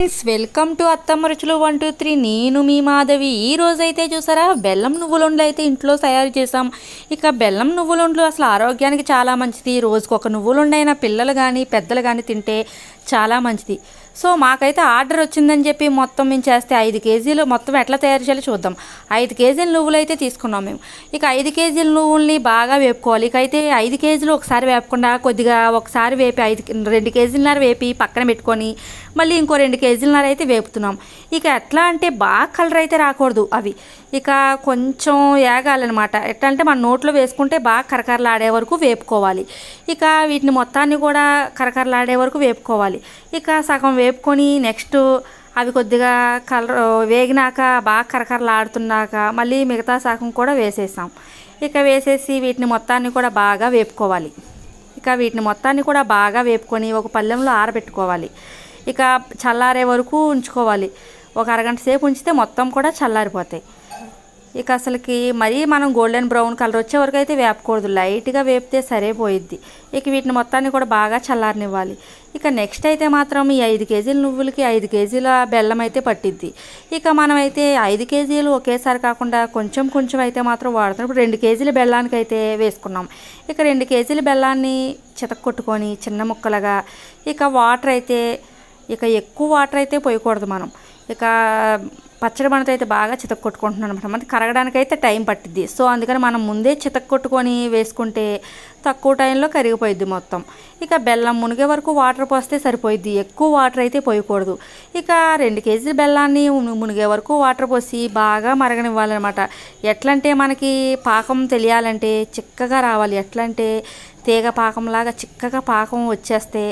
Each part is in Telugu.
ఫ్రెండ్స్ వెల్కమ్ టు అత్తమ్మ రుచులు వన్ టూ త్రీ నేను మీ మాధవి. ఈ రోజైతే అయితే చూసారా? బెల్లం నువ్వులుండ్లు అయితే ఇంట్లో తయారు చేసాం ఇక బెల్లం నువ్వులుండ్లు అసలు ఆరోగ్యానికి చాలా మంచిది. రోజుకు ఒక నువ్వులుండైనా పిల్లలు కానీ పెద్దలు కానీ తింటే చాలా మంచిది. సో మాకైతే ఆర్డర్ వచ్చిందని చెప్పి మొత్తం మేము చేస్తే ఐదు కేజీలు మొత్తం ఎట్లా తయారు చేయాలో చూద్దాం. ఐదు కేజీల నువ్వులు అయితే తీసుకున్నాం మేము. ఇక ఐదు కేజీల నువ్వుల్ని బాగా వేపుకోవాలి. ఇక అయితే ఐదు కేజీలు ఒకసారి వేపకుండా కొద్దిగా ఒకసారి వేపి ఐదు రెండు కేజీలన్నర వేపి పక్కన పెట్టుకొని మళ్ళీ ఇంకో రెండు కేజీలన్నర అయితే వేపుతున్నాం. ఇక ఎట్లా అంటే బాగా కలర్ అయితే రాకూడదు అవి. ఇక కొంచెం ఏగాలన్నమాట. ఎట్లా అంటే మన నోట్లో వేసుకుంటే బాగా కరకరలాడే వరకు వేపుకోవాలి. ఇక వీటిని మొత్తాన్ని కూడా కరకరలాడే వరకు వేపుకోవాలి. ఇక సగం వేపుకొని నెక్స్ట్ అవి కొద్దిగా కలర్ వేగినాక బాగా కరకరలాడుతున్నాక మళ్ళీ మిగతా సగం కూడా వేసేసాం. ఇక వేసేసి వీటిని మొత్తాన్ని కూడా బాగా వేపుకోవాలి. ఇక వీటిని మొత్తాన్ని కూడా బాగా వేపుకొని ఒక పళ్ళెంలో ఆరబెట్టుకోవాలి. ఇక చల్లారే వరకు ఉంచుకోవాలి. ఒక అరగంట సేపు ఉంచితే మొత్తం కూడా చల్లారిపోతాయి. ఇక అసలుకి మరీ మనం గోల్డెన్ బ్రౌన్ కలర్ వచ్చే వరకు అయితే వేపకూడదు. లైట్గా వేపితే సరిపోయిద్ది ఇక వీటిని మొత్తాన్ని కూడా బాగా చల్లారనివ్వాలి. ఇక నెక్స్ట్ అయితే మాత్రం ఈ ఐదు కేజీల నువ్వులకి ఐదు కేజీల బెల్లం అయితే పట్టిద్ది. ఇక మనమైతే ఐదు కేజీలు ఒకేసారి కాకుండా కొంచెం కొంచెం అయితే మాత్రం వాడుతున్నాం. ఇప్పుడు రెండు కేజీల బెల్లానికి అయితే వేసుకున్నాం. ఇక రెండు కేజీల బెల్లాన్ని చితక్కొట్టుకొని చిన్న ముక్కలుగా ఇక వాటర్ అయితే ఇక ఎక్కువ వాటర్ అయితే పోయకూడదు మనం. ఇక పచ్చడి మనతో అయితే బాగా చితక్ కొట్టుకుంటున్నాను అనమాట మనకి కరగడానికి అయితే టైం పట్టిద్ది. సో అందుకని మనం ముందే చితక్ కొట్టుకొని వేసుకుంటే తక్కువ టైంలో కరిగిపోయిద్ది మొత్తం. ఇక బెల్లం మునిగే వరకు వాటర్ పోస్తే సరిపోయిద్ది. ఎక్కువ వాటర్ అయితే పోయకూడదు. ఇక రెండు కేజీల బెల్లాన్ని మునిగే వరకు వాటర్ పోసి బాగా మరగనివ్వాలన్నమాట. ఎట్లంటే మనకి పాకం తెలియాలంటే చిక్కగా రావాలి. ఎట్లంటే తీగ పాకంలాగా చిక్కగా పాకం వచ్చేస్తే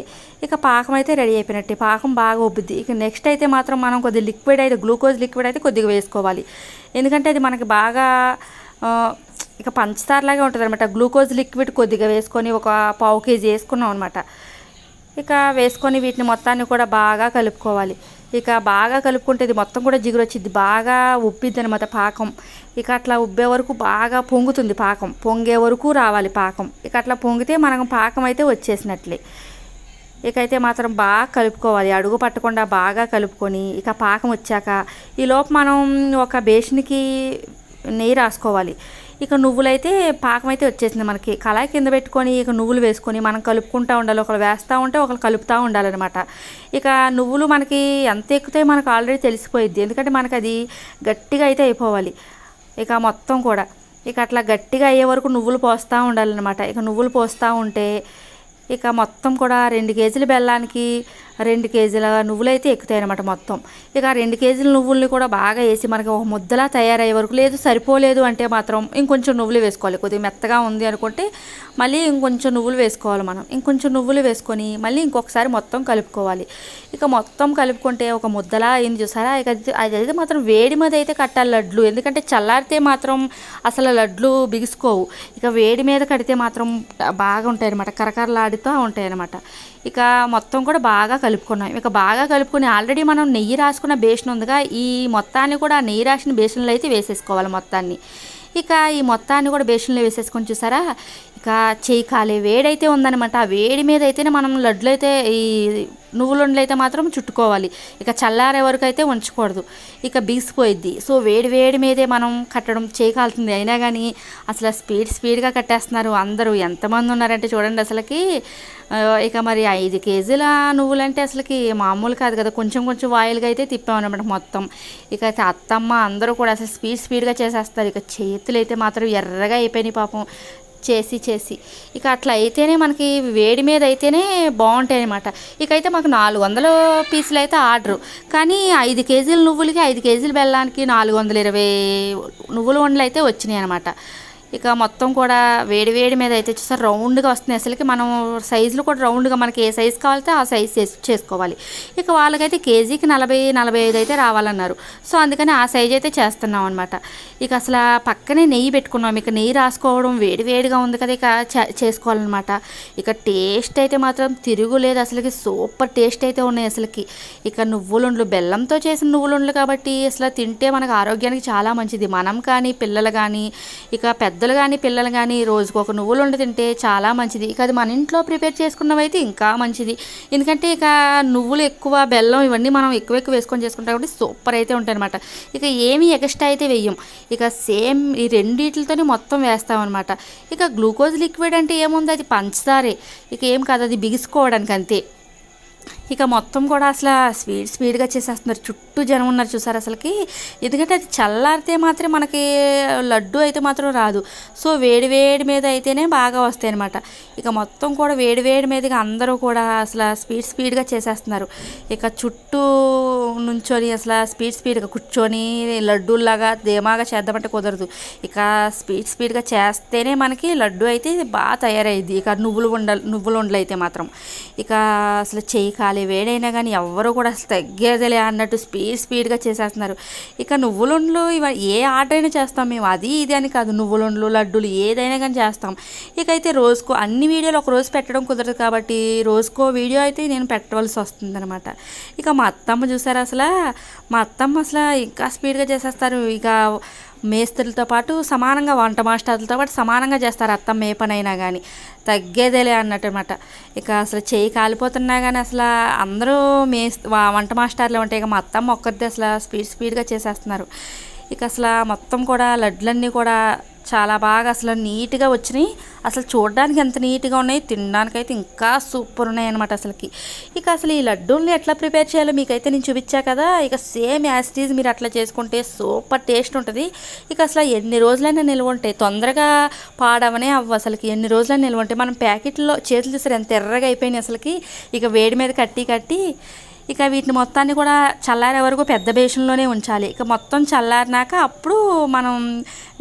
ఇక పాకం అయితే రెడీ అయిపోయినట్టు. పాకం బాగా ఉబ్బుద్ది. ఇక నెక్స్ట్ అయితే మాత్రం మనం కొద్దిగా లిక్విడ్ అయితే గ్లూకోజ్ లిక్విడ్ అయితే కొద్దిగా వేసుకోవాలి. ఎందుకంటే అది మనకి బాగా ఇక పంచదారలాగే ఉంటుంది అనమాట గ్లూకోజ్ లిక్విడ్ కొద్దిగా వేసుకొని ఒక పావు కేజీ వేసుకున్నాం అనమాట ఇక వేసుకొని వీటిని మొత్తాన్ని కూడా బాగా కలుపుకోవాలి. ఇక బాగా కలుపుకుంటే ఇది మొత్తం కూడా జిగురు వచ్చింది బాగా ఉబ్బిద్ది అనమాట పాకం. ఇక అట్లా ఉబ్బే వరకు బాగా పొంగుతుంది పాకం. పొంగే వరకు రావాలి పాకం. ఇక అట్లా పొంగితే మనం పాకం అయితే వచ్చేసినట్లే. ఇక అయితే మాత్రం బాగా కలుపుకోవాలి. అడుగు పట్టకుండా బాగా కలుపుకొని ఇక పాకం వచ్చాక ఈ లోపు మనం ఒక బేషన్కి నెయ్యి రాసుకోవాలి. ఇక నువ్వులైతే పాకం అయితే వచ్చేసింది మనకి. కళాయి కింద పెట్టుకొని ఇక నువ్వులు వేసుకొని మనం కలుపుకుంటూ ఉండాలి. ఒకరు వేస్తూ ఉంటే ఒకరు కలుపుతూ ఉండాలన్నమాట. ఇక నువ్వులు మనకి ఎంత ఎక్కుతాయి మనకు ఆల్రెడీ తెలిసిపోయిద్ది. ఎందుకంటే మనకి అది గట్టిగా అయితే అయిపోవాలి. ఇక మొత్తం కూడా. ఇక అట్లా గట్టిగా అయ్యే వరకు నువ్వులు పోస్తూ ఉండాలన్నమాట. ఇక నువ్వులు పోస్తూ ఉంటే ఇక మొత్తం కూడా రెండు కేజీల బెల్లానికి రెండు కేజీల నువ్వులు అయితే ఎక్కుతాయి అనమాట మొత్తం. ఇక ఆ రెండు కేజీల నువ్వుల్ని కూడా బాగా వేసి మనకి ఒక ముద్దలా తయారయ్యే వరకు లేదు సరిపోలేదు అంటే మాత్రం ఇంకొంచెం నువ్వులు వేసుకోవాలి. కొద్దిగా మెత్తగా ఉంది అనుకుంటే మళ్ళీ ఇంకొంచెం నువ్వులు వేసుకోవాలి మనం. ఇంకొంచెం నువ్వులు వేసుకొని మళ్ళీ ఇంకొకసారి మొత్తం కలుపుకోవాలి. ఇక మొత్తం కలుపుకుంటే ఒక ముద్దలా అయింది చూసారా? ఇక అది- మాత్రం వేడి మీద అయితే కట్టాలి లడ్లు. ఎందుకంటే చల్లారితే మాత్రం అసలు లడ్లు బిగుసుకోవు. ఇక వేడి మీద కడితే మాత్రం బాగా ఉంటాయి అనమాట కరకరలాడుతూ ఉంటాయి అనమాట ఇక మొత్తం కూడా బాగా కలుపుకున్నాం. ఇక బాగా కలుపుకొని ఆల్రెడీ మనం నెయ్యి రాసుకున్న బేషన్ ఉందిగా ఈ మొత్తాన్ని కూడా నెయ్యి రాసిన బేషన్లో అయితే వేసేసుకోవాలి మొత్తాన్ని. ఇక ఈ మొత్తాన్ని కూడా బేషన్లో వేసేసుకొని చూసారా? ఇంకా చేయి కాలే వేడైతే ఉందన్నమాట. ఆ వేడి మీద అయితేనే మనం లడ్లు అయితే ఈ నువ్వులుండలు అయితే మాత్రం చుట్టుకోవాలి. ఇక చల్లారే వరకు అయితే ఉంచకూడదు ఇక బీసిపోయిద్ది. సో వేడి వేడి మీదే మనం కట్టడం చేయకాల్సింది అయినా కానీ అసలు స్పీడ్ స్పీడ్గా కట్టేస్తున్నారు అందరూ. ఎంతమంది ఉన్నారంటే చూడండి అసలుకి. ఇక మరి ఐదు కేజీల నువ్వులంటే అసలుకి మామూలు కాదు కదా. కొంచెం కొంచెం వాయిల్గా అయితే తిప్పామన్నమాట మొత్తం. ఇక అయితే అత్తమ్మ అందరూ కూడా అసలు స్పీడ్ స్పీడ్గా చేసేస్తారు. ఇక చేతులు అయితే మాత్రం ఎర్రగా అయిపోయినాయి పాపం. చేసి చేసి. ఇక అట్లా అయితేనే మనకి వేడి మీద అయితేనే బాగుంటాయి అనమాట ఇక అయితే మాకు నాలుగు వందల పీసులు అయితే ఆర్డరు. కానీ ఐదు కేజీల నువ్వులకి ఐదు కేజీల బెల్లానికి నాలుగు వందల ఇరవై నువ్వుల వండలు అయితే వచ్చినాయి అనమాట ఇక మొత్తం కూడా వేడి వేడి మీద అయితే వచ్చేసరి రౌండ్గా వస్తుంది అసలుకి మనం సైజులు కూడా రౌండ్గా మనకి ఏ సైజు కావాలితే ఆ సైజ్ చేసి చేసుకోవాలి. ఇక వాళ్ళకైతే కేజీకి నలభై నలభై ఐదు అయితే రావాలన్నారు. సో అందుకని ఆ సైజ్ అయితే చేస్తున్నాం అనమాట ఇక అసలు ఆ పక్కనే నెయ్యి పెట్టుకున్నాం. ఇక నెయ్యి రాసుకోవడం వేడి వేడిగా ఉంది కదా ఇక చే- చేసుకోవాలన్నమాట. ఇక టేస్ట్ అయితే మాత్రం తిరుగులేదు అసలుకి. సూపర్ టేస్ట్ అయితే ఉన్నాయి అసలుకి. ఇక నువ్వులుండ్లు బెల్లంతో చేసిన నువ్వులుండ్లు కాబట్టి అసలు తింటే మనకు ఆరోగ్యానికి చాలా మంచిది. మనం కానీ పిల్లలు కానీ ఇక పెద్ద పెద్దలు కానీ పిల్లలు కానీ రోజుకు ఒక నువ్వులు వండి తింటే చాలా మంచిది. ఇక అది మన ఇంట్లో ప్రిపేర్ చేసుకున్నవైతే ఇంకా మంచిది. ఎందుకంటే ఇక నువ్వులు ఎక్కువ బెల్లం ఇవన్నీ మనం ఎక్కువ ఎక్కువ వేసుకొని చేసుకుంటాం కాబట్టి సూపర్ అయితే ఉంటాయి అనమాట ఇక ఏమీ ఎక్స్ట్రా అయితే వెయ్యం. ఇక సేమ్ ఈ రెండింటితోనే మొత్తం వేస్తామన్నమాట. ఇక గ్లూకోజ్ లిక్విడ్ అంటే ఏముంది? అది పంచదారే. ఇక ఏం కాదు అది బిగుసుకోవడానికి అంతే ఇక మొత్తం కూడా అసలు స్పీడ్ స్పీడ్గా చేసేస్తున్నారు. చుట్టూ జనం ఉన్నారు చూసారు అసలుకి? ఎందుకంటే అది చల్లారితే మాత్రం మనకి లడ్డు అయితే మాత్రం రాదు. సో వేడి వేడి మీద అయితేనే బాగా వస్తాయి అనమాట ఇక మొత్తం కూడా వేడి వేడి మీదగా అందరూ కూడా అసలు స్పీడ్ స్పీడ్గా చేసేస్తున్నారు. ఇక చుట్టూ నుంచొని అసలు స్పీడ్ స్పీడ్గా కూర్చొని లడ్డూలాగా ధీమాగా చేద్దామంటే కుదరదు. ఇక స్పీడ్ స్పీడ్గా చేస్తేనే మనకి లడ్డు అయితే బాగా తయారయ్యింది ఇక నువ్వులు ఉండ నువ్వులు ఉండలు అయితే మాత్రం. ఇక అసలు చేయి కాలి వేడైనా కానీ ఎవ్వరూ కూడా అసలు తగ్గేదిలే అన్నట్టు స్పీడ్ స్పీడ్గా చేసేస్తున్నారు. ఇక నువ్వులుండ్లు ఇవ ఏ ఆర్డర్ అయినా చేస్తాం మేము అది ఇది అని కాదు. నువ్వులుండ్లు లడ్డూలు ఏదైనా కానీ చేస్తాం. ఇక అయితే రోజుకో అన్ని వీడియోలు ఒక రోజు పెట్టడం కుదరదు కాబట్టి రోజుకో వీడియో అయితే నేను పెట్టవలసి వస్తుందనమాట ఇక మా అత్తమ్మ చూసారు అసలు? మా అత్తమ్మ అసలు ఇంకా స్పీడ్గా చేసేస్తారు. ఇక మేస్త్రులతో పాటు సమానంగా వంట మాస్టర్లతో పాటు సమానంగా చేస్తారు. అత్తమ్మ ఏ కానీ తగ్గేదేలే అన్నట్టు అనమాట ఇక అసలు చేయి కాలిపోతున్నా కానీ అసలు అందరూ మేస్ వంట మాస్టర్లు ఉంటాయి ఇక మా అత్తమ్మ ఒక్కరిది అసలు స్పీడ్ స్పీడ్గా చేసేస్తున్నారు. ఇక అసలు మొత్తం కూడా లడ్లన్నీ కూడా చాలా బాగా అసలు నీట్గా వచ్చినాయి. అసలు చూడడానికి ఎంత నీట్గా ఉన్నాయి తినడానికైతే ఇంకా సూపర్ ఉన్నాయి అనమాట అసలుకి. ఇక అసలు ఈ లడ్డూల్ని ఎట్లా ప్రిపేర్ చేయాలో మీకైతే నేను చూపించా కదా. ఇక సేమ్ యాసిటీస్ మీరు అట్లా చేసుకుంటే సూపర్ టేస్ట్ ఉంటుంది. ఇక అసలు ఎన్ని రోజులైనా నిల్వ ఉంటాయి. తొందరగా పాడవనే అవ్వ అసలుకి. ఎన్ని రోజులైనా నిల్వ ఉంటాయి. మనం ప్యాకెట్లో చేతులు తీసారు ఎంత ఎర్రగా అయిపోయినాయి అసలుకి. ఇక వేడి మీద కట్టి కట్టి ఇక వీటిని మొత్తాన్ని కూడా చల్లారే వరకు పెద్ద బేషన్లోనే ఉంచాలి. ఇక మొత్తం చల్లారినాక అప్పుడు మనం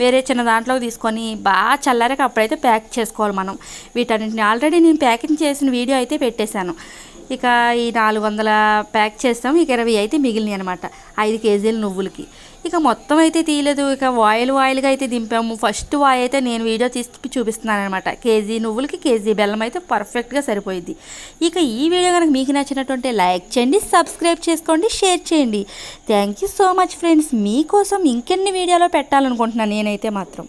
వేరే చిన్న దాంట్లోకి తీసుకొని బాగా చల్లారాక అప్పుడైతే ప్యాక్ చేసుకోవాలి మనం. వీటన్నింటిని ఆల్రెడీ నేను ప్యాకింగ్ చేసిన వీడియో అయితే పెట్టేశాను. ఇక ఈ నాలుగు వందల ప్యాక్ చేస్తాం. ఇక ఇరవై అయితే మిగిలినాయి అనమాట ఐదు కేజీలు నువ్వులకి. ఇక మొత్తం అయితే తీయలేదు. ఇక వాయిల్ వాయిల్గా అయితే దింపాము. ఫస్ట్ వాయి అయితే నేను వీడియో తీసి చూపిస్తున్నాను అనమాట కేజీ నువ్వులకి కేజీ బెల్లం అయితే పర్ఫెక్ట్గా సరిపోయింది. ఇక ఈ వీడియో కనుక మీకు నచ్చినటువంటి లైక్ చేయండి సబ్స్క్రైబ్ చేసుకోండి షేర్ చేయండి. Thank you so much friends. మీకోసం ఇంకెన్ని వీడియోలో పెట్టాలనుకుంటున్నాను నేనైతే మాత్రం.